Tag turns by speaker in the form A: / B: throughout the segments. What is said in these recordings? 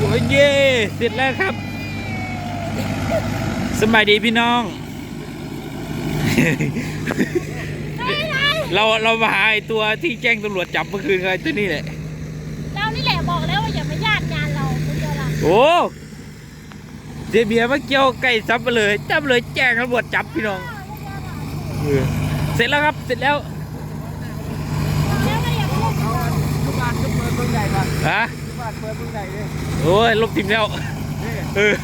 A: โอ้ยเย่เสร็จแล้วครับ สบายดีพี่น้อง เราเรามาหาไอ้ตัวที่แจ้งตำรวจจับเมื่อคืนไงตัวนี้แหละ
B: เรานี่แหละบอกแล้วว่าอย่ามาญาติงานเราคุณเดียวละ
A: โอ้เสียเบียร์มาเกี่ยวไก่ซับไปเลยจับเลยแจ้งตำรวจจับพี่น้องเออเสร็จแล้วครับเสร็จแล้ว
B: แล้วก็อย่าพูด
C: ทุกบ้านก็เปิดเมืองใหญ่ก่อน
A: ฮะ
C: ทุกบ้านเปิดเมืองใหญ่เลย
A: โอ้ยลบทีมแล้วเออ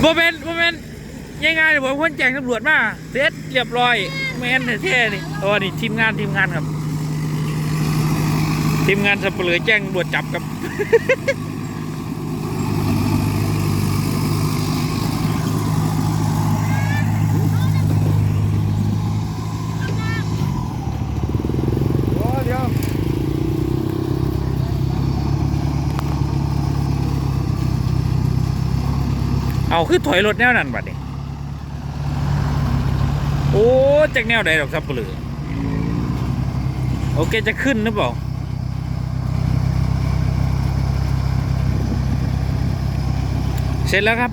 A: โมเมนต์โมเมนต์ยังไงผมคนแจ้งตำรวจมาเสร็จเรียบร้อยแมนแท้ๆนี่โอ้นี่ทีมงานทีมงานครับ ทีมงานสับเปลือแจ้งตำรวจจับครับ
C: โอ้เดี๋ยว
A: เอา คือถอยรถแนวนั้นบัดนี้โอ้จากแนวใดดอกสับเปลือโอเคจะขึ้นหรือเปล่าเสร็จแล้วครับ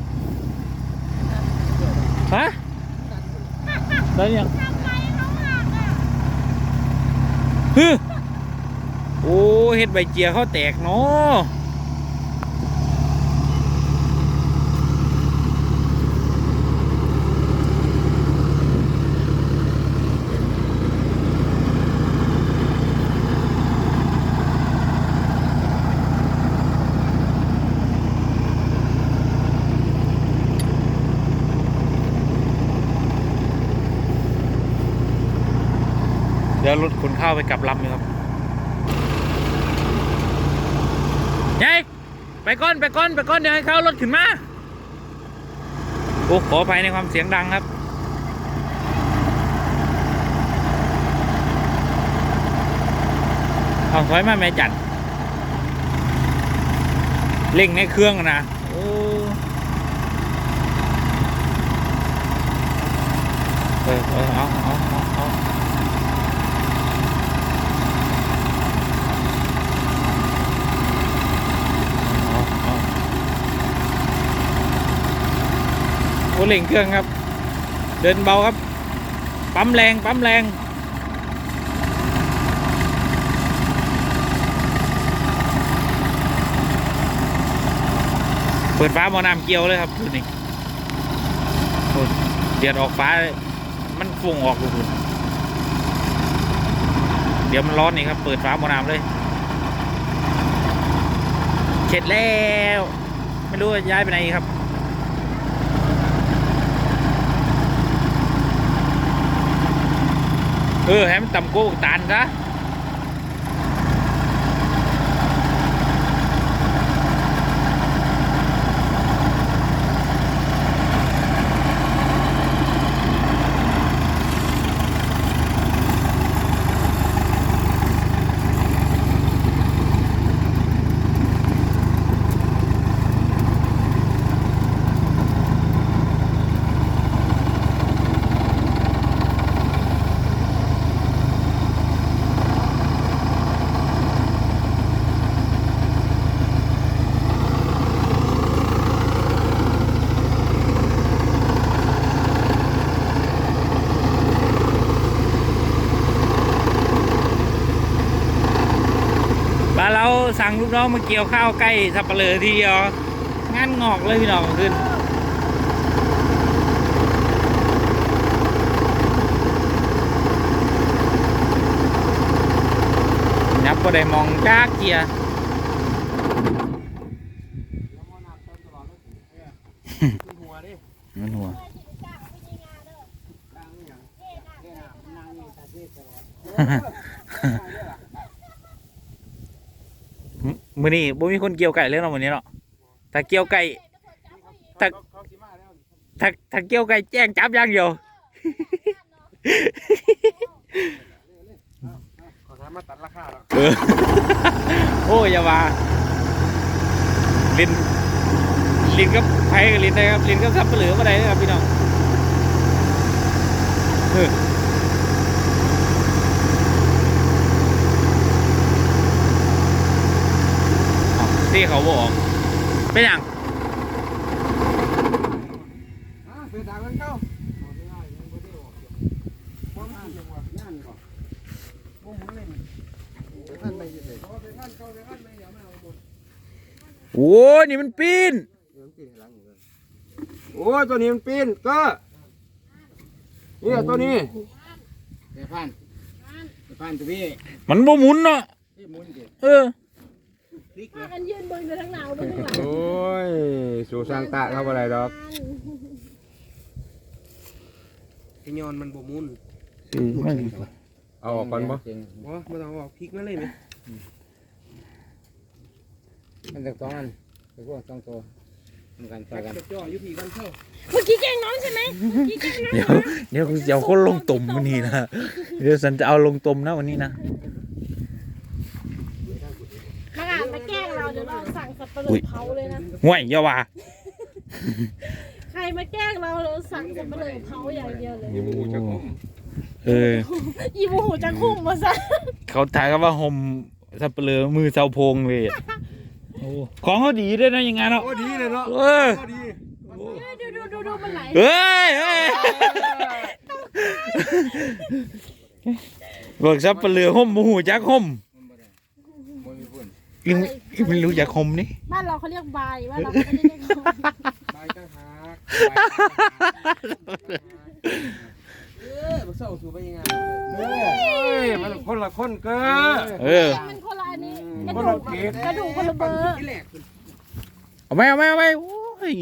A: ฮะได้ยัง
B: ทำไมเขาหักอะ
A: ฮึโอ้เฮ็ดใบเจียเขาแตกเนาะเดี๋ยวรถขนข้าไปกลับลำอยู่ครับยายไปก้อนไปก้อนไปก้อนเดี๋ยวให้เขารถขึ้นมาโอ้ขออภัยในความเสียงดังครับเอาถอยมาแม่จันเร่งในเครื่องนะโอ้เออเออเอาเอาเอาเอาเอาโอ้ เร่งเครื่องครับ เดินเบาครับ ปั๊มแรงปั๊มแรงเปิดฟ้าหมอน้ำเกี่ยวเลยครับดูนี่เดือดออกฟ้ามันฟุ้งออกดูคุณเดี๋ยวมันร้อนนี่ครับ เปิดฟ้าหมอน้ำเลยเสร็จแล้ว ไม่รู้ย้ายไปไหนครับ เออให้มันต่ำโก้ตานซะ บ้านเรา สั่งลูกน้องมาเกี่ยวข้าวใกล้สับเปลือทีเดียวงานงอกเลยพี่น้องขึ้นนับก็ได้มองจ้าเกียร์
C: ขึ้นหัวดิ
A: มันหัว
B: จ้างไม่ยิงงานเด้อ
C: ตั้งอย่าง
B: เท่หนัก
C: แค่นั่งอยู่แต่ที่ตลอด
A: มือนี้บ่มีคนเกี่ยวไก่เลยเนาะวันนี้เนาะถ้าเกี่ยวไก่
C: เขาเขาสิมาแล้ว
A: ถ้าถ้าเกี่ยวไก่แจ้งจับอย่างเดียว
C: ขอถามมาตัดราคาแล้ว
A: เออโอ้ยอย่าว่าลินลินกับไผ่กับลินได้ครับลินกับซับเปลือมาได้เลยครับพี่น้องเออเอา ที่เขาบอก เป็นอย่าง
C: อ่าเสือดาวมันเข้าเอาได้ยังบ่ได้ออกอยู่บ่มาจังหวะย่านก่อนบ่หมุนเลยนี่เสือท่านไปอยู่เลยเอาเสือท่านเข้าเสือท่านไปอย่ามาเอาหมด
A: โอ้ยนี่มันปีน
C: เดี๋ยวมันปีนหลังอยู่เลยโอ้ยตัวนี้มันปีนก็นี่ตัวนี้เสือพันเสือพันตัวพี่
A: มันบ่หมุนเนาะ
C: ที่หมุนดิ
A: เออ
C: พลิก
B: พากันยืนเบิ่งอยู่ทั้งหนาวเบิ่งข้างหลัง
C: โอ้ย สู่สร้างตะเข้าอะไรดอกไอ้ยอนมันบ่มุนเอาออกก่อนบ่บ่บ่ต้องเอาออกพลิกมาเลยไหมมันจะต้องอันแต่พวกต้องตัวทำกันต่อกันจ่ออยู่พี่กันเข้า
B: เมื่อกี้แกล้งน้องใช่ไหมเมื่อกี้แกล้งน้อง
A: เดี๋ยวเดี๋ยวกูจะเอาคนลงตุ่มวันนี้นะเดี๋ยวฉันจะเอาลงตุ่มนะวันนี้นะ
B: มาอ่านมาแกล้งเราเดี๋ยวเราสั่งสับปะร
A: อุ๊
B: ด
A: ย
B: เผาเลยนะ
A: ห่วยอย่าว่า
B: ใครมาแกล้งเราเราสั่งสับปะรดเผาอย่างเดียวเลย
A: เออ
B: อีบูหูจะคุ้มมาซะ
A: เขาถ่ายกันว่าห่มสับเปลือมือเสาโพงเลยอะโอ้ของเขาดีด้วยนะอยังไงเนาะ
C: โอ้ดีเลยเนาะ
A: เออ
C: โอ้ดี
B: ดูดูดูดูมันไหล
A: เฮ้ยเฮ้ยบอกสับเปลือห่มมูหูจักห่ม ยังยังไม่รู้จักห่มนี่
B: บ้านเราเขาเรียกบายบ้านเราเขาไม่ได้เรียกเขา
C: ใบตั้งหากเออมาเศร้าสู่ไปยังไงเฮ้ยมันคนละคนเกิน
A: เออ
B: มันคนละอันนี้กระ
C: คน
B: ดู
C: ละ
B: ก
C: เกต
B: กระดูกคนละเบอร์
C: ที่แรก
A: เอาไหมเอาไหมเอาไหมโอ้ย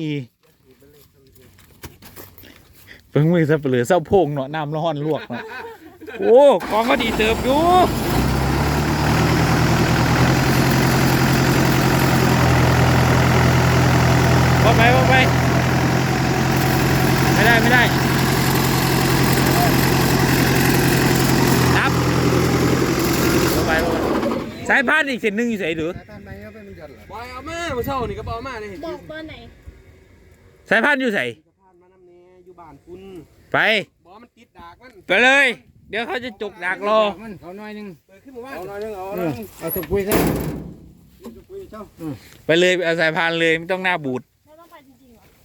A: เพิ่งมือสับเปลือเสาโพงเนาะน้ำร้อนลวกเนาะโอ้ของก็ดีเติบอยู่ ว่าไปว่าไปไม่ได้ไม่ได้นับว่าไปว่าไปสายพานอีกเส้นหนึ่งอยู่ใส่หรือ
C: ท่านไหนก็เป็นหยดบอยเอามามาเศร้านี่ก็เอามาเลย
B: บอกเบอร์ไหน
A: สายพานอยู่ใส่
C: สะพานมานำแน่อยู่บ้านคุณ
A: ไป
C: บอกมันติดดากมัน
A: ไปเลย เดี๋ยวเขาจะจกดักรอ
C: มันเอาหน่อยนึงเปิดขึ้นมาว่าเอาหน่อยนึงเอาหน่อยนึงเอาตะกุยซะตะกุยเจ้า
A: ไปเลยไปเอาสายพานเลยไม่ต้องหน้าบูด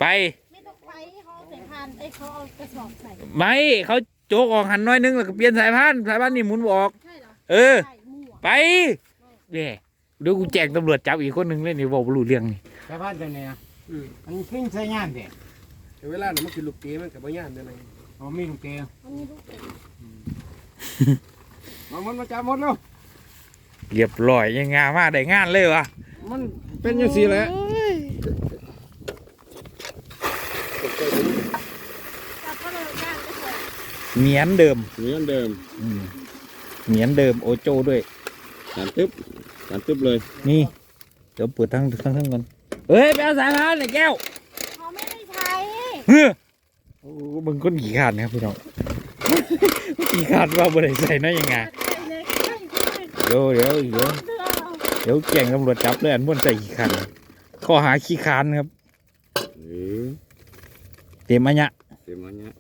B: ไป
A: ไม่
B: ต้องไปเขาเอาใส่พานไอ้ยเขาเอากระสอบใส่
A: ไม่เขาโจกออกหันน้อยนึงแล้วก็เปลี่ยนสายพานสายพานนี่หมุนบออก
B: ใช่เหรอ
A: เออ
B: ใช่มั่ว
A: ไปเดี๋ยวเดี๋ยวกูแจ้งตำรวจจับอีกคนหนึ่งเลยนี่บอกบ่รู้เรื่องนี่
D: สะพานตัวเนี้ย
C: อืม
D: มันขึ้นใช้งานเด็ด
C: แต่เวลาเนี่ยมันคือลูกเกมันกับบ่ย่านเด้อไง
D: เขามีลูกเกล
B: มันมีลูกเต๋
C: มามันมาจับหมดแล้ว
A: เรียบร้อยยังงานมาได้งานเลยวะ
C: มันเป็นจังซี่แหละ
B: จับก็เลยย่างก็สวย
A: เหมียนเดิม
C: เหมือนเดิม
A: อืมเหมียนเดิมโอโจด้วย
C: สารตึ๊บสารตึ๊บเลย
A: นี่ เดี๋ยวเปิดทั้งทั้งทั้งกันเฮ้ยไปเอาสายพานเลยแก้ว
B: เขาไม่ได้ใช้
A: เฮ้ยโอ้มึงคนขี่ขาดนะครับพี่น้อง ขี่ขาดว่าบ่ได้ใส่น้อยยังไง
B: ใช่เลยใช่ใช่
A: เดี๋ยวเดี๋ยวเดี๋ยว
B: เสื้อเรา
A: เดี๋ยวแจ้งตำรวจจับเลยอันบนใส่ขี้คันข้อหาขี้คานครับ
C: เออ
A: เต็มอันเนี้ย
C: เต็มอันเนี้ย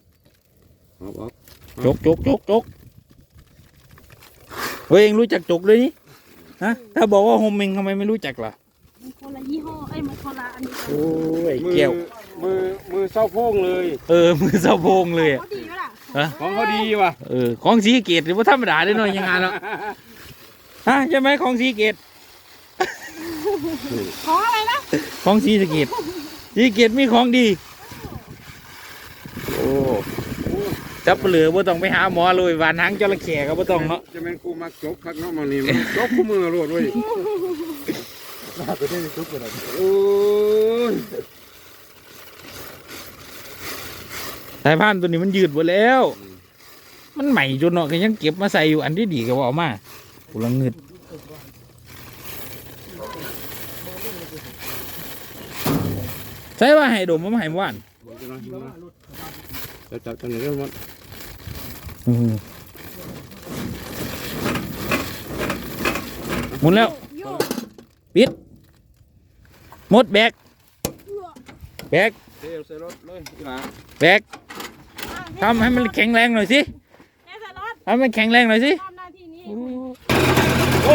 C: ออกออก
A: จกจกจกจกเฮ้ยเองรู้จักจกเลยนี่ฮะถ้าบอกว่าโฮมเมงทำไมไม่รู้จักล่ะ
B: มันคนละยี่ห้อเอ้ยมันคนละอันนี้กัน
A: โอ้ย
C: มือ
A: แก้ว
C: มือมือเศร้าโพงเลย
A: เออมือเสาโพงเลยอะ
B: เขาดีไหมล่ะ
A: ฮะ
C: ของเขาดีว่ะ
A: เออของสีเกตหรือว่าธรรมดาได้หน่อยยังไงเนาะฮะใช่ไหมของสีเกต
B: ขออะไรนะ
A: ของสีสะเกตสีเกตมีของดี โอ้ จับเปลือบ่ต้องไปหาหมอเลยหวานหางจระเข้ก็บ่ต้องเนาะ
C: จะเป็นกูมักจกคักเนาะมันนี่มันจกคู่มือรวดเว้ยน่าจะได้จกกันโอ้ย
A: สายพานตัวนี้มันยืดหมดแล้ว มันใหม่จนเนาะก็ยังเก็บมาใส่อยู่อันที่ดีก็บเอกมากูละงึดใช่ว่าให้ดมมันให้ว่าน
C: จะจับตัวนี้เรื่องมัน
A: อืม หมุนแล้ว
B: โยก
A: หมดแบก
B: เอื้อ
A: แบก
C: เทใส่รถเลยที่หลัง
A: แบกทำให้มันแข็งแรงหน่อยสิ
B: แม่สารอด
A: ทำให้มันแข็งแรงหน่อยสิ
B: ทำหน้าที่นี้
A: โอ้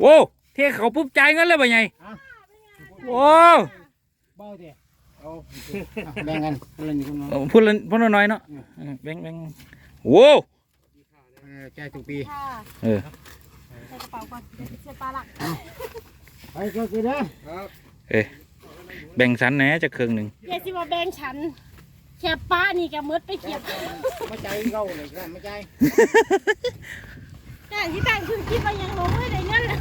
A: โอ้เทเขาปุ๊บจ่ายเงินเลยป่ะไงโอ้
D: เบาเด้
C: เอา
D: แบ่งกันคนละนิดคนละน้อย
A: พูดละพูดละน้อยเนาะเออแบงค์แบงค์โอ้
D: เออจ่ายทุกปี
B: ค่ะ
A: เออ
B: ใส่กระเป๋าก่อนเดี๋ยวเสียปลาหลัก
D: ไปก็คือเด้อ
C: ครับ
A: แบ่งสันแหน่จะเครื่องหนึ่ง
B: อย่าสิมาแบ่งฉันแค่ป้านี่แกมืดไปเก็บ
D: ไม่ใจายเก่าเลยครับไม่ใจาย
B: แต่ที่ต่างคือคิดว่ายังลงไม่ได้เงินเลย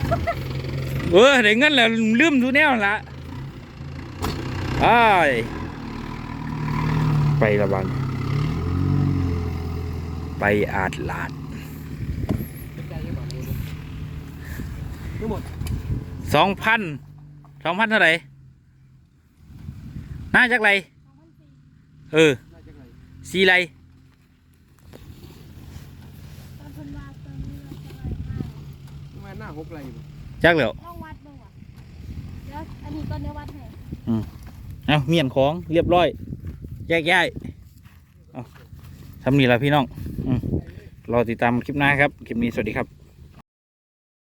A: เออได้เงินแล้วลืมทุแนวละไอ้ายไประวัง ไปอาดลาด
C: ทั้งหมด
A: สองพันสองพันเท่าไหร่น่าจักไร เออ สีไร
B: ตอนคนมาตอนนี้เราจะไป
C: มา หน้าหกไรอยู่
A: จักแล้ว
B: ลองวัดดูอะเดี๋ยวอันนี้ก็เนื้อวัดให้
A: เอาเมียนของเรียบร้อย แยกย้ายเอาทำนี่ละพี่น้องอืมรอติดตามคลิปหน้าครับ คลิปนี้สวัสดีครับ